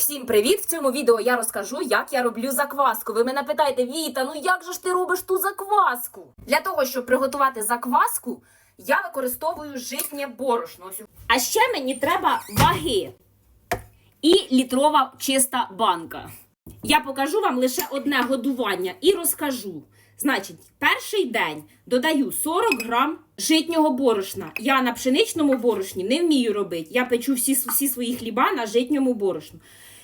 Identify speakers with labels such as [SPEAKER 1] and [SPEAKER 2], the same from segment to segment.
[SPEAKER 1] Всім привіт! В цьому відео я розкажу, як я роблю закваску. Ви мене питаєте, Віта, ну як же ж ти робиш ту закваску? Для того, щоб приготувати закваску, я використовую житнє борошно. А ще мені треба ваги і літрова чиста банка. Я покажу вам лише одне годування і розкажу. Значить, перший день додаю 40 грам житнього борошна. Я на пшеничному борошні не вмію робити. Я печу всі, всі свої хліба на житньому борошну.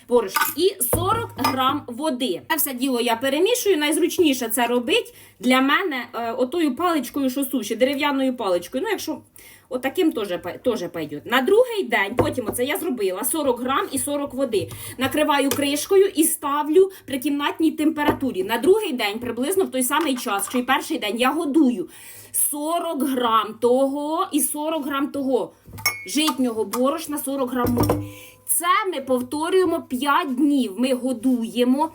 [SPEAKER 1] Борошно. І 40 грам води. Це все діло я перемішую. Найзручніше це робити для мене е, отою паличкою, що суші, дерев'яною паличкою. Ну, якщо отаким пе- теж пойдет. На другий день, потім оце я зробила 40 грам і 40 води. Накриваю кришкою і ставлю при кімнатній температурі. На другий день, приблизно в той самий час, що й перший день, я годую 40 грам того і 40 грам того. Житнього борошна 40 грам води. Це ми повторюємо 5 днів. Ми годуємо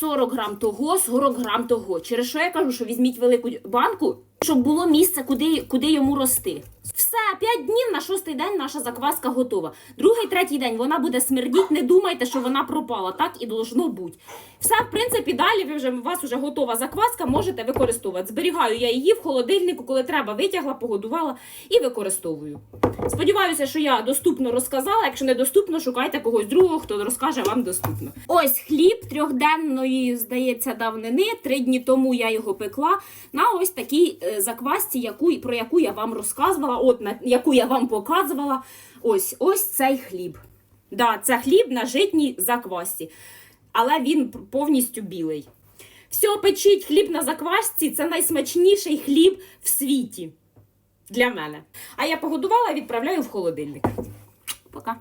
[SPEAKER 1] 40 грам того, 40 грам того. Через що я кажу, що візьміть велику банку, щоб було місце, куди, куди йому рости. Все, 5 днів на шостий день наша закваска готова. Другий, третій день вона буде смердіть. Не думайте, що вона пропала. Так і должно бути. Все, в принципі, далі ви вже у вас вже готова закваска, можете використовувати. Зберігаю я її в холодильнику, коли треба, витягла, погодувала і використовую. Сподіваюся, що я доступно розказала. Якщо не доступно, шукайте когось другого, хто розкаже вам доступно. Ось хліб трьохденної, здається, давнини. Три дні тому я його пекла на ось такій е, заквасці, яку, про яку я вам розказувала, от на яку я вам показувала. Ось ось цей хліб. Да, це хліб на житній заквасці, але він повністю білий. Все, печіть хліб на заквасці це найсмачніший хліб в світі для мене. А я погодувала, відправляю в холодильник. Пока.